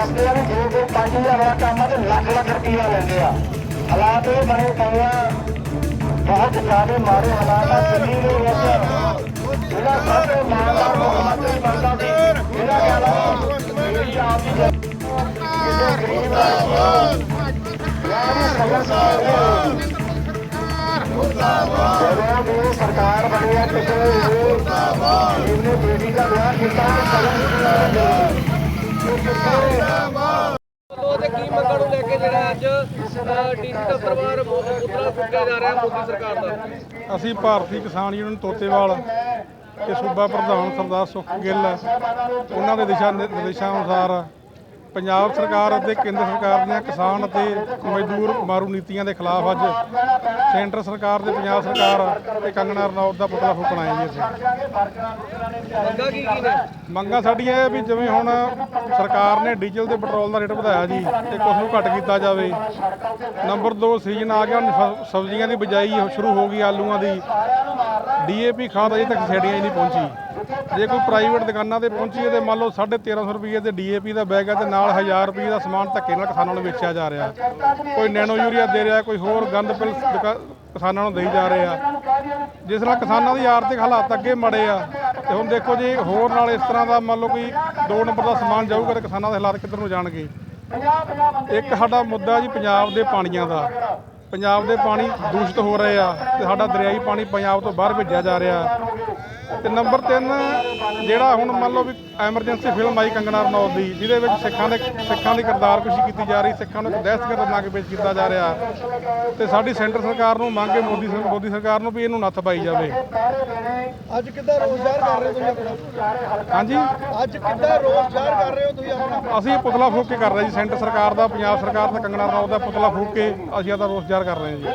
5000 ਵਾਲਾ ਕੰਮ ਆ ਤੇ ਲੱਖ ਲੱਖ ਰੁਪਈਆ ਲੈਂਦੇ ਆ। ਹਾਲਾਤ ਇਹ ਬਣੇ ਪਏ ਆ। ਬਹੁਤ ਜ਼ਿਆਦਾ ਮਾੜੇ ਹਾਲਾਤ ਆ, ਦਿੱਲੀ ਦੇ ਵਿੱਚ। ਜਿਹੜਾ ਸਭ ਤੋਂ ਇਮਾਨਦਾਰ ਮੁੱਖ ਮੰਤਰੀ ਸੀ। ਇਹਦਾ ਕਹਿਣਾ ਮੇਰੀ ਆਪ ਦੀ ਜਨ- ਗਰੀਬ ਜਦੋਂ ਸਰਕਾਰ ਬਣੀ ਆ, ਕਿਸੇ ਨੇ ਬੇਟੀ ਦਾ ਵਿਆਹ ਕੀਤਾ ਤੇ ਸਗਨ ਉਹਦੇ ਕੀ ਮੰਗਾਂ ਨੂੰ ਲੈ ਕੇ ਜਿਹੜਾ ਅੱਜ ਡੀਸੀ ਦਫ਼ਤਰ ਬਾਹਰ ਪੁਤਲਾ ਫੂਕਿਆ ਜਾ ਰਿਹਾ ਮੋਦੀ ਸਰਕਾਰ ਦਾ? ਅਸੀਂ ਭਾਰਤੀ ਕਿਸਾਨ ਯੂਨੀਅਨ ਤੋਤੇਵਾਲ ਤੇ ਸੂਬਾ ਪ੍ਰਧਾਨ ਸਰਦਾਰ ਸੁਖ ਗਿੱਲ, ਉਹਨਾਂ ਦੇ ਦਿਸ਼ਾ ਨਿ- ਨਿਰਦੇਸ਼ਾਂ ਅਨੁਸਾਰ ਪੰਜਾਬ ਸਰਕਾਰ ਅਤੇ ਕੇਂਦਰ ਸਰਕਾਰ ਦੀਆਂ ਕਿਸਾਨ ਅਤੇ ਮਜ਼ਦੂਰ ਮਾਰੂ ਨੀਤੀਆਂ ਦੇ ਖਿਲਾਫ ਅੱਜ ਸੈਂਟਰ ਸਰਕਾਰ ਤੇ ਪੰਜਾਬ ਸਰਕਾਰ ਤੇ ਕੰਗਣਾ ਰਣੌਤ ਦਾ ਪੁਤਲਾ ਫੂਕਣਾ ਹੈ ਜੀ ਅਸੀਂ। ਮੰਗਾਂ ਸਾਡੀਆਂ ਇਹ ਵੀ ਜਿਵੇਂ ਹੁਣ ਸਰਕਾਰ ਨੇ ਡੀਜ਼ਲ ਤੇ ਪੈਟਰੋਲ ਦਾ ਰੇਟ ਵਧਾਇਆ ਜੀ ਤੇ ਕੁਝ ਨੂੰ ਘੱਟ ਕੀਤਾ ਜਾਵੇ। ਨੰਬਰ 2 ਸੀਜ਼ਨ ਆ ਗਿਆ, ਹੁਣ ਸਬਜ਼ੀਆਂ ਦੀ ਬਿਜਾਈ ਸ਼ੁਰੂ ਹੋ ਗਈ, ਆਲੂਆਂ ਦੀ। ਡੀਏਪੀ ਖਾਦ ਅਜੇ ਤੱਕ ਸੈਡੀਆਂ ਹੀ ਨਹੀਂ ਪਹੁੰਚੀ। ਜੇ ਕੋਈ ਪ੍ਰਾਈਵੇਟ ਦੁਕਾਨਾਂ ਤੇ ਪਹੁੰਚੀਏ ਹੈ ਤੇ ਮੰਨ ਲਓ 1350 ਰੁਪਏ ਤੇ ਡੀਏਪੀ ਦਾ ਬੈਗ ਹੈ ਤੇ ਨਾਲ 1000 ਰੁਪਏ ਦਾ ਸਮਾਨ ਧੱਕੇ ਨਾਲ ਕਿਸਾਨਾਂ ਨੂੰ ਵੇਚਿਆ ਜਾ ਰਿਹਾ। ਕੋਈ ਨੈਨੋ ਯੂਰੀਆ ਦੇ ਰਿਹਾ, ਕੋਈ ਹੋਰ ਗੰਦ ਪਿਲ ਦੁਕਾ- ਕਿਸਾਨਾਂ ਨੂੰ ਦੇਈ ਜਾ ਰਹੇ ਆ। ਜਿਸ ਨਾਲ ਕਿਸਾਨਾਂ ਦੀ ਆਰਥਿਕ ਹਾਲਾਤ ਅੱਗੇ ਮੜੇ ਆ, ਤੇ ਹੁਣ ਦੇਖੋ ਜੀ, ਹੋਰ ਨਾਲ ਇਸ ਤਰ੍ਹਾਂ ਦਾ ਮੰਨ ਲਓ ਕੋਈ ਦੋ ਨੰਬਰ ਦਾ ਸਮਾਨ ਜਾਊਗਾ ਤੇ ਕਿਸਾਨਾਂ ਦੇ ਹਾਲਾਤ ਕਿੱਧਰ ਨੂੰ ਜਾਣਗੇ। ਇੱਕ ਸਾਡਾ ਮੁੱਦਾ ਜੀ ਪੰਜਾਬ ਦੇ ਪਾਣੀਆਂ ਦਾ। ਪੰਜਾਬ ਦੇ ਪਾਣੀ ਦੂਸ਼ਿਤ ਹੋ ਰਹੇ ਆ ਤੇ ਸਾਡਾ ਦਰਿਆਈ ਪਾਣੀ ਪੰਜਾਬ ਤੋਂ ਬਾਹਰ ਭੇਜਿਆ ਜਾ ਰਿਹਾ। ਤੇ ਨੰਬਰ 3 ਜਿਹੜਾ ਹੁਣ ਮੰਨ ਲਓ ਵੀ ਐਮਰਜੈਂਸੀ ਫਿਲਮ ਆਈ ਕੰਗਨਾ ਰਣੌਤ ਦੀ ਜਿਹਦੇ ਵਿੱਚ ਸਿੱਖਾਂ ਦੇ ਸਿੱਖਾਂ ਦੀ ਕਿਰਦਾਰਕੁਸ਼ੀ ਕੀਤੀ ਜਾ ਰਹੀ ਸਿੱਖਾਂ ਨੂੰ ਦਹਿਸ਼ਤਗਰਦ ਬਣਾ ਕੇ ਪੇਸ਼ ਕੀਤਾ ਜਾ ਰਿਹਾ। ਤੇ ਸਾਡੀ ਸੈਂਟਰ ਸਰਕਾਰ ਨੂੰ ਮੰਗ ਹੈ ਮੋਦੀ ਸਰ- ਮੋਦੀ ਸਰਕਾਰ ਨੂੰ ਵੀ ਇਹਨੂੰ ਨੱਥ ਪਾਈ ਜਾਵੇ। ਅੱਜ ਕਿੱਦਾਂ ਰੋਜ਼ਗਾਰ ਕਰ ਰਹੇ ਹੋ ਤੁਸੀਂ ਆਪਣਾ ਹਾਂਜੀ। ਅੱਜ ਕਿੱਦਾਂ ਰੋਜ਼ਗਾਰ ਕਰ ਰਹੇ ਹੋ? ਅਸੀਂ ਪੁਤਲਾ ਫੂਕ ਕੇ ਕਰ ਰਹੇ ਜੀ। ਸੈਂਟਰ ਸਰਕਾਰ ਦਾ, ਪੰਜਾਬ ਸਰਕਾਰ ਦਾ, ਕੰਗਣਾ ਰਣੌਤ ਦਾ ਪੁਤਲਾ ਫੂਕ ਕੇ ਅਸੀਂ ਇਹਦਾ ਰੋਸ ਜ਼ਾਹਰ ਕਰ ਰਹੇ ਹਾਂ ਜੀ।